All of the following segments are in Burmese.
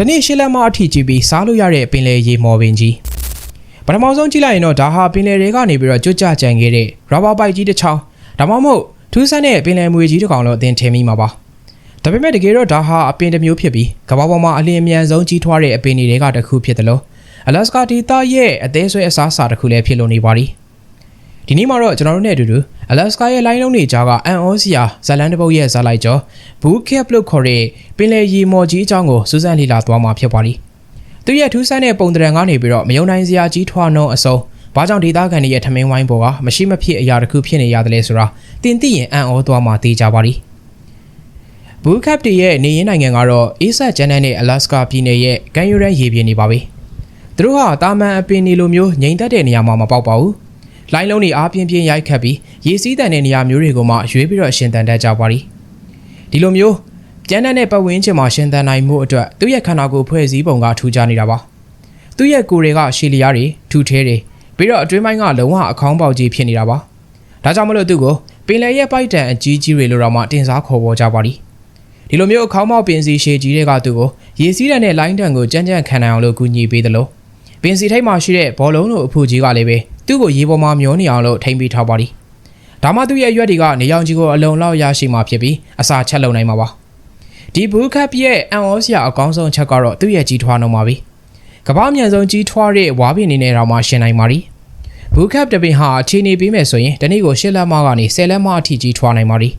တနေ့ရှစ်လက်မအထိကြည့်ပြီးစားလို့ရတဲ့ပင်လယ်ရေမော်ပင်ကြီးပထမဆုံးကြည့်လိုက်ရင်တော့ဒါဟာပင်လယ်တွေကနေပြီးတော့ကျွတ်ကြကြံခဲ့တဲ့ rubber bike ကြီးတစ်ချောင်းဒါမှမဟုတ်ထူးဆန်းတဲ့ပင်လယ်မွေကြီးတစ်ကောင်လို့အသင်ထင်မိမှာပါဒါပေမဲ့တကယ်တော့ဒါဟာအပင်တစ်မျိုးဖြစ်ပြီးကမ္ဘာပေါ်မှာအလင်းအမြန်ဆုံးကြီးထွားတဲ့အပင်တွေကတစ်ခုဖြစ်တယ်လို့အလက်စကာဒေသရဲ့အသေးဆွဲအစားအစာတစ်ခုလည်းဖြစ်လို့နေပါသည်ဒီနေ့မှာတော့ကျွန်တော်တို့နဲ့အတူတူ အလက်စကာရဲ့လိုင်းလုံးတွေကြားကအန်အောစရာဇလန်တပုတ်ရဲ့ဇာလိုက်ကျော်ဘူးကက်လို့ခေါ်တဲ့ပင်လယ်ရီမော်ကြီးအကြောင်းကိုစူးစမ်းလေ့လာသွားမှာဖြစ်ပါသည်သူရဲ့ထူးဆန်းတဲ့ပုံသဏ္ဍာန်ကနေပြီးတော့မယုံနိုင်စရာကြီးထွားနှုံးအစုံဘာကြောင့်ဒေသခံတွေရဲ့ထမင်းဝိုင်းပေါ်ကမရှိမဖြစ်အရာတစ်ခုဖြစ်နေရတယ်လဲဆိုတာတင်သိရင်အံ့ဩသွားမှသိကြပါသည်ဘူးကပ်တီရဲ့နေရင်းနိုင်ငံကတော့အေးဆက်ဂျန်နန်နဲ့အလက်စကာပြည်နယ်ရဲ့ကန်ယူရန်ရေပြင်နေပါပြီသူတို့ဟာတာမန်အပင်နေလိုမျိုးငိမ်သက်တဲ့နေရာမှာမပေါက်ပါဘူး လိုင်းလုံးတွေအားပြင်းပြင်းရိုက်ခတ်ပြီးရေစီးတန်တဲ့နေရာမျိုးတွေကိုမှရွေးပြီးတော့ရှင်တန်တတ်ကြပါသည်ဒီလိုမျိုးကျန်းတဲ့ပတ်ဝန်းကျင်မှာရှင်တန်နိုင်မှုအတွက်သူ့ရဲ့ခန္ဓာကိုယ်ဖွဲ့စည်းပုံကထူးခြားနေတာပါသူ့ရဲ့ကိုယ်တွေကရှည်လျားတွေထူထဲတွေပြီးတော့အတွင်းပိုင်းကလုံးဝအခေါင်းပေါက်ကြီးဖြစ်နေတာပါဒါကြောင့်မလို့သူ့ကိုပင်လယ်ရဲ့ပိုက်တန်အကြီးကြီးတွေလိုတော့မှတင်စားခေါ်ပေါ်ကြပါသည်ဒီလိုမျိုးအခေါင်းပေါက်ပင်စီရှည်ကြီးတွေကသူ့ကိုရေစီးတဲ့နဲ့လိုင်းတန်ကိုကြမ်းကြမ်းခံနိုင်အောင်လို့ကူညီပေးတယ်လို့ပင်စီထိတ်မှရှိတဲ့ဘောလုံးလိုအဖူကြီးကလည်းပဲ သူ့ကိုရေပေါ်မှာမျောနေအောင်လို့ထိမ့်ပေးထားပါသည်ဒါမှသူ့ရဲ့အရွက်တွေကနေရောင်ကြီးကိုအလုံလောက်ရရှိမှဖြစ်ပြီးအစာချက်လုံနိုင်မှာပါဒီဘူးကပ်ရဲ့အန်အောစရာအကောင်းဆုံးချက်ကတော့သူ့ရဲ့ကြီးထွားနှုံပါပြီကမ္ဘာအမြန်ဆုံးကြီးထွားတဲ့ဝါပင်နေနဲ့တော့မှရှင်နိုင်ပါသည်ဘူးကပ်တပင်ဟာအခြေအနေပေးမယ်ဆိုရင်တနေ့ကို၈လက်မကနေ၁၀လက်မအထိကြီးထွားနိုင်ပါသည်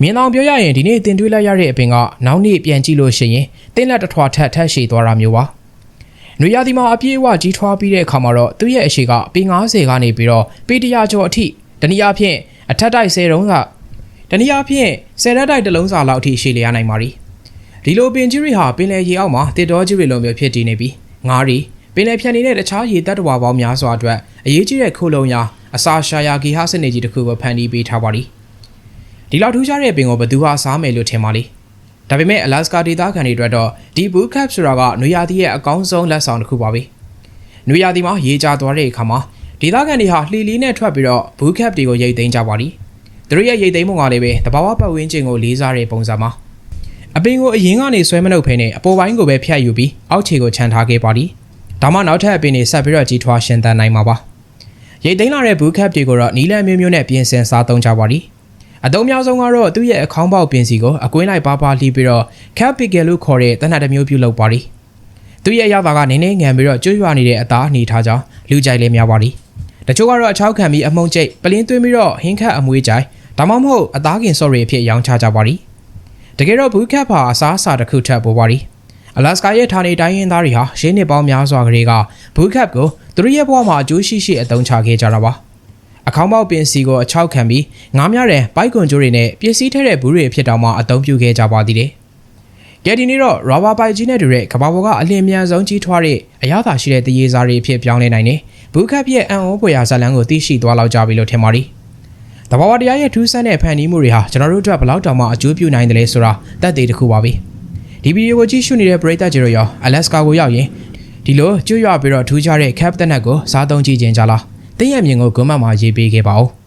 မြင်အောင်ပြောရရင်ဒီနေ့တင်တွေးလိုက်ရတဲ့အပင်ကနောက်နေ့ပြန်ကြည့်လို့ရှိရင်တင်းလက်တစ်ထွာထက်ထက်ရှည်သွားတာမျိုးပါ နွေရာသီမှာအပြည့်အဝကြီးထွားပြီးတဲ့အခါမှာတော့သူ့ရဲ့အရှိကပေ90ကနေပြီးတော့ပေ100ကျော်အထိတနည်းအားဖြင့်အထက်တိုက်10တုံးကတနည်းအားဖြင့်10ရက်တိုက်တစ်လုံးစာလောက်အထိရှည်လျားနိုင်ပါသည်ဒီလိုပင်ကြီးတွေဟာပင်လယ်ရေအောက်မှာတစ်တော်ကြီးတွေလိုမျိုးဖြစ်တည်နေပြီးငါးရီပင်လယ်ဖြန်နေတဲ့တခြားရေတပ်တော်ပေါင်းများစွာအတွက်အရေးကြီးတဲ့ခိုလုံရာအစာရှာယာဂီဟာစနစ်ကြီးတစ်ခုကိုဖန်တီးပေးထားပါသည်ဒီလောက်ထူးခြားတဲ့ပင်ကိုဘယ်သူဟာစားမယ်လို့ထင်ပါလိမ့် ဒါပေမဲ့အလက်စကာဒေသခံတွေအတွက်တော့ဒီဘူးကပ်ဆိုတာကနွေရာသီရဲ့အကောင်းဆုံးလက်ဆောင်တစ်ခုပါပဲနွေရာသီမှာရေကျသွားတဲ့အခါမှာဒေသခံတွေဟာလှီလီနဲ့ထွက်ပြီးတော့ဘူးကပ်တွေကိုရိတ်သိမ်းကြပါသည်သူတို့ရဲ့ရိတ်သိမ်းပုံကလည်းပဲတဘာဝပတ်ဝန်းကျင်ကိုလေးစားတဲ့ပုံစံမှာအပင်ကိုအရင်ကနေဆွဲမနှုတ်ဖဲနဲ့အပေါ်ပိုင်းကိုပဲဖြတ်ယူပြီးအောက်ခြေကိုခြံထားခဲ့ပါသည်ဒါမှနောက်ထပ်အပင်တွေဆက်ပြီးတော့ကြီးထွားရှင်သန်နိုင်မှာပါရိတ်သိမ်းလာတဲ့ဘူးကပ်တွေကိုတော့နီလန်မျိုးမျိုးနဲ့ပြင်ဆင်စားသုံးကြပါသည် အတုံးများဆုံးကတော့သူ့ရဲ့အခေါင်းပေါက်ပင်စီကိုအကွင်းလိုက်ပါပါလှီးပြီးတော့ cap pickle လို့ခေါ်တဲ့တနတ်တစ်မျိုးပြုလုပ်ပါသည်သူ့ရဲ့ရတာကနေနေငံပြီးတော့ကျွရွာနေတဲ့အသားအနေထားကြောင့်လူကြိုက်လေးများပါသည်တချို့ကတော့အချောက်ခံပြီးအမှုံကျိတ်ပလင်းသွင်းပြီးတော့ဟင်းခတ်အမွေးကြိုင်ဒါမှမဟုတ်အသားကင် sorry အဖြစ်ရောင်းချကြပါသည်တကယ်တော့ဘူးကပ်ပါအစားအစာတစ်ခုထပ်ပေါ်ပါသည်အလက်စကာရဲ့ဌာနေတိုင်းရင်းသားတွေဟာရင်းနှစ်ပေါင်းများစွာကလေးကဘူးကပ်ကိုသူတို့ရဲ့ဘဝမှာအကျိုးရှိရှိအသုံးချခဲ့ကြတာပါ အခေါင်းပေါက်ပင်စီကိုအချောက်ခံပြီးငားများတဲ့ပိုက်ကွန်ကြိုးတွေနဲ့ပစ္စည်းထဲတဲ့ဘူးတွေဖြစ်တောင်မှအသုံးပြုခဲ့ကြပါသေးတယ်။ကဲဒီနေ့တော့ rubber ပိုက်ကြီးနဲ့တူတဲ့ကဘာပေါ်ကအလင်းမြန်ဆုံးကြီးထွားတဲ့အရသာရှိတဲ့တရေစားတွေအဖြစ်ပြောင်းလဲနိုင်တယ်။ဘူးကပ်ရဲ့အံ့ဩဖွယ်ရာဇာတ်လမ်းကိုသိရှိသွားလောက်ကြပြီလို့ထင်ပါတယ်။တဘာဝတရားရဲ့ထူးဆန်းတဲ့ဖန်တီးမှုတွေဟာကျွန်တော်တို့အတွက်ဘလောက်တောင်မှအကျိုးပြုနိုင်တယ်လဲဆိုတာသက်သေတစ်ခုပါပဲ။ဒီဗီဒီယိုကိုကြည့်ရှုနေတဲ့ပရိသတ်ကြီးတို့ရော Alaska ကိုရောက်ရင်ဒီလိုကျွတ်ရွပြီးတော့ထူးခြားတဲ့ cap တက်နက်ကိုစားသုံးကြည့်ကြကြလား။ တင်းရမြင်ကိုဂွမ်းမမှာရေးပေးခဲ့ပါဦး။